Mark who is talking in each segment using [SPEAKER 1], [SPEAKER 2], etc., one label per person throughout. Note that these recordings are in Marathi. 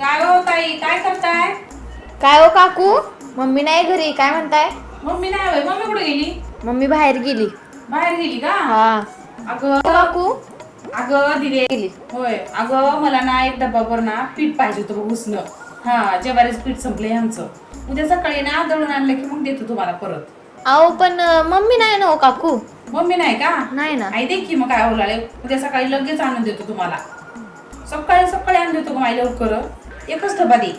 [SPEAKER 1] काय हो ताई? काय करताय?
[SPEAKER 2] काय हो काकू? मम्मी नाही घरी. काय म्हणताय?
[SPEAKER 1] मम्मी नाही होय. मम्मी कुठे गेली?
[SPEAKER 2] मम्मी बाहेर गेली.
[SPEAKER 1] बाहेर गेली का?
[SPEAKER 2] हा.
[SPEAKER 1] अगं
[SPEAKER 2] काकू?
[SPEAKER 1] अगं दिदे.
[SPEAKER 2] गेली.
[SPEAKER 1] होय. अगं मला ना एक डब्बाभर ना पीठ पाहिजे होतं बघ उसनं. हा जेवारीच पीठ संपलंय आमचं. उद्या सकाळी ना दळून आणलं की मग देतो तुम्हाला परत.
[SPEAKER 2] अहो पण अं, मम्मी नाही ना हो काकू?
[SPEAKER 1] मम्मी नाही का?
[SPEAKER 2] नाही ना.
[SPEAKER 1] आई दे की मग काय होलाले उद्या सकाळी लगेच आणून देतो तुम्हाला. सकाळी सकाळी आणून देतो का माई लवकर. एकच डबा दे.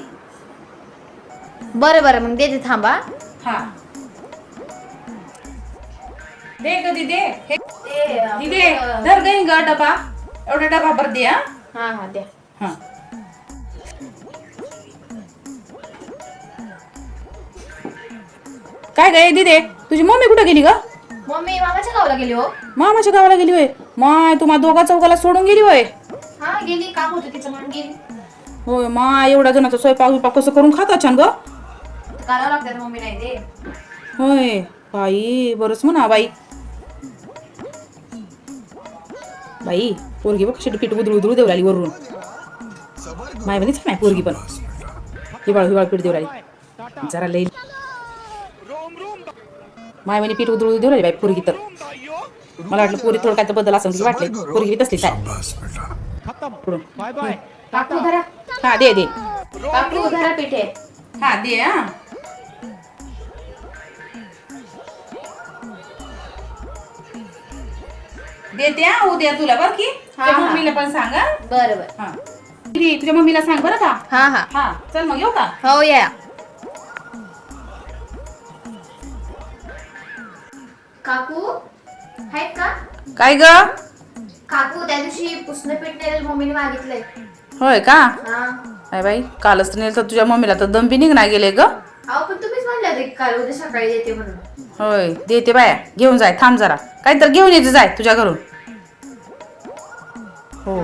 [SPEAKER 2] बरं बरं मग देते थांबा.
[SPEAKER 1] हा. दे कधी दे हे दिदे धर गई ग डबा. एवढा डबा भर दे हा.
[SPEAKER 2] हा हा द्या
[SPEAKER 1] हा. काय गे दिदे तुझी मम्मी कुठं गेली ग?
[SPEAKER 2] मम्मी मामाच्या गावाला गेली हो.
[SPEAKER 1] मामाच्या गावाला गेली होय? माय तुम्हा दोघा चौघाला सोडून गेली होय?
[SPEAKER 2] हा गेली. काम होतं तिचं म्हणून गेली.
[SPEAKER 1] होय माय एवढ्या जणांचा स्वयंपाक बिपाक कसं करून खाता छान ग
[SPEAKER 2] करावं लागतं मम्मी नाही दे
[SPEAKER 1] होय बाई बरंच म्हणा बाई. बाई पोरगी बघ कशी पीठ उदळू उदळू देऊ लागली वरून. माय बनीच नाही पोरगी पण. हिवाळ हिवाळ पीठ देऊ लागली जरा लई माय म्हणे पीठ उदळू देऊ लागली बाई पोरगी तर. मला वाटलं पोरी थोडं काय तर बदल असं की वाटले पोरगी बी तसलीच आहे पुढून.
[SPEAKER 2] काकू धरा
[SPEAKER 1] हा दे दे.
[SPEAKER 2] काकू धरा पिठे.
[SPEAKER 1] हा दे हा. देते हा उद्या तुला बर की?
[SPEAKER 2] हा,
[SPEAKER 1] तुझ्या
[SPEAKER 2] हा.
[SPEAKER 1] मम्मीला पण सांग हा?
[SPEAKER 2] बरं बरं.
[SPEAKER 1] हा. तुझ्या मम्मीला सांग बरं का?
[SPEAKER 2] हा हा.
[SPEAKER 1] हा चल मग येऊ का?
[SPEAKER 2] हो या. काकू आहेत का?
[SPEAKER 1] काय ग?
[SPEAKER 2] काकू त्या दिवशी पुसणं पीठ मम्मीने मागितलंय.
[SPEAKER 1] होय का?
[SPEAKER 2] हा.
[SPEAKER 1] नाही बाई कालच तर नेलं तर तुझ्या मम्मीला तर दम बी निघणार गेले ग.
[SPEAKER 2] अहो पण तुम्हीच म्हणले होते की काल उद्या सकाळी देते म्हणून.
[SPEAKER 1] होय देते बाया घेऊन जाय थांब जरा. काय तर घेऊन यायचं जाय तुझ्या घरून. हो.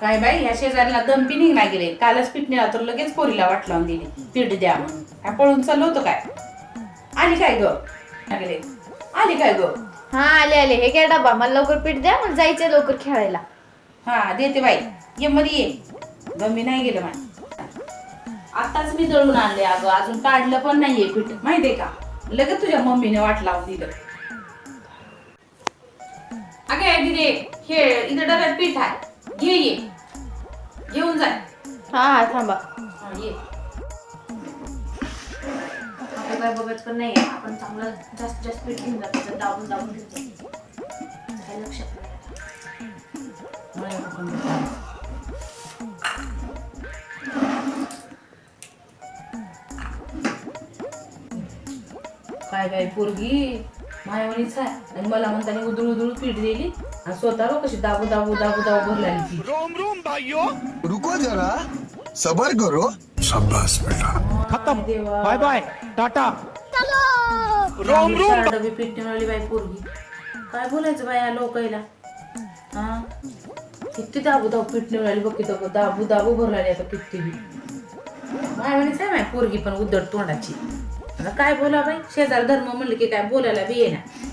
[SPEAKER 1] काय बाई या शेजारीला बी निघणार गेले. कालच पीठ नेला तर लगेच पोरीला वाट लावून दिली. पीठ द्या म्हणून. काय पळून चाललो होतं काय? आली काय ग? आली काय ग?
[SPEAKER 2] हा आले आले. हे काय डबा. मला लवकर पीठ द्या मला जायचंय लवकर खेळायला.
[SPEAKER 1] हा देते बाई. ये मध्ये ये. दमी नाही गेलं माय आताच मी दळून आणले अगं. अजून काढलं पण नाहीये पीठ. माहितीये का? लगेच तुझ्या मम्मीने वाट लावून दिलं. अगे दिदे हे इथं डब्यात पीठ आहे. घे ये. घेऊन जाय
[SPEAKER 2] हा हा थांबा.
[SPEAKER 1] हा, ये.
[SPEAKER 2] काय बघत पण नाही आपण चांगलं जास्त जास्त पीठ घेऊन जातो. दाबून दाबून घेतो. काय लक्षात नाही.
[SPEAKER 1] काय काय पोरगी? मायावणीच आहे. आणि मला म्हणताना उदळ उदळ पीठ दिली आणि स्वतः बघ कशी दाबू दाबू दाबू दाबू
[SPEAKER 3] भाइयों
[SPEAKER 4] रुको जरा. सबर करो.
[SPEAKER 5] शाबाश बेटा.
[SPEAKER 3] खत्म. बाय बाय टाटा रोम रोम
[SPEAKER 1] चार डबे पीठ मिळाली बाई पोरगी. काय बोलायचं बाई या लोकायला हा? किती दाबू दाबू पीठ मिळाली बघ किती दाबू दाबू भरलेली आता किती बी. मायावणीच आहे माय पोरगी पण उद्धट तोंडाची. आता काय बोला बाई? शेजार धर्म म्हणलं की काय बोलायला बी येणार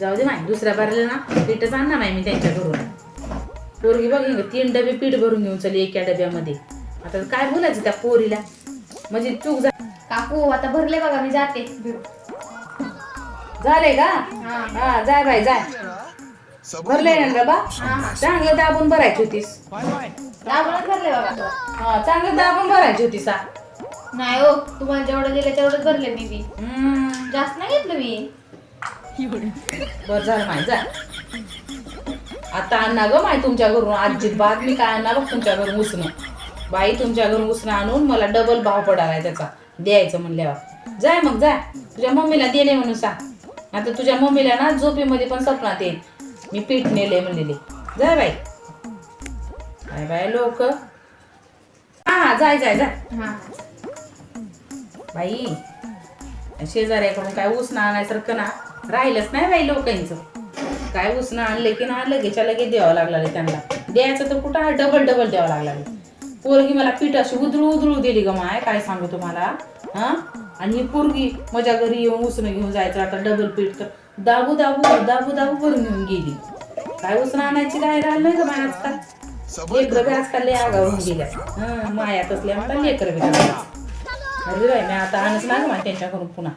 [SPEAKER 1] जाऊ दे माय दुसऱ्या बारीला ना पीठच आण ना माय मी त्यांच्या घरून. पोरगी बघ तीन डबे पीठ भरून घेऊन चली एका डब्यामध्ये. आता काय बोलायचं त्या पोरीला? म्हणजे चूक झा-
[SPEAKER 2] काकू आता भरले बघा मी जाते.
[SPEAKER 1] झाले का?
[SPEAKER 2] हा.
[SPEAKER 1] जाय बाय जाय भरले ना डबा? चांगलं दाबून भरायची होतीस.
[SPEAKER 2] दाबूनच भरले बघा.
[SPEAKER 1] हा चांगलं दाबून भरायची होतीस.
[SPEAKER 2] नाही हो तुम्हाला जेवढं दिलं तेवढंच भरले मी बी जास्त नाही घेतलं मी.
[SPEAKER 1] बरं झालं जा. आता आणा ग माय तुमच्या घरून अजिबात मी काय आणणार तुमच्या घरून उसणं बाई तुमच्या घरून उसणं आणून मला डबल भाव पडालाय त्याचा. द्यायचं म्हणल्यावर. जाय मग जाय. तुझ्या मम्मीला दिले म्हणून सांग. आता तुझ्या मम्मीला ना झोपेमध्ये पण स्वप्नात येईल. मी पीठ नेले म्हणलेले. जाय बाई. काय बाय लोक. हा हा जाय जाय जाय.
[SPEAKER 2] हा.
[SPEAKER 1] बाई शेजाऱ्याकडून काय उसणं आणायसारखं ना. राहिलंच नाही बाई लोकांचं. काय उसणं आणले की ना लगेच्या लगेच द्यावं लागलं रे त्यांना. द्यायचं तर कुठं? डबल डबल द्यावं लागला रे. पोरगी मला पीठ अशी उधळू उधळू दिली ग माय काय सांगू तुम्हाला? हा? आणि ही पोरगी माझ्या घरी येऊन उसणं घेऊन जायचं आता डबल पीठ तर दाबू दाबू दाबू दाबू भरून घेऊन गेली. काय उसणं आणायची काय राहिलं नाही का माय आजकाल? लेकरं बी आजकाल लय आगावून गेल्या. हं मायात असल्या म्हणतात लेकरं बी. अरे मी आता आणच ना गं माझ्या त्यांच्याकडून पुन्हा.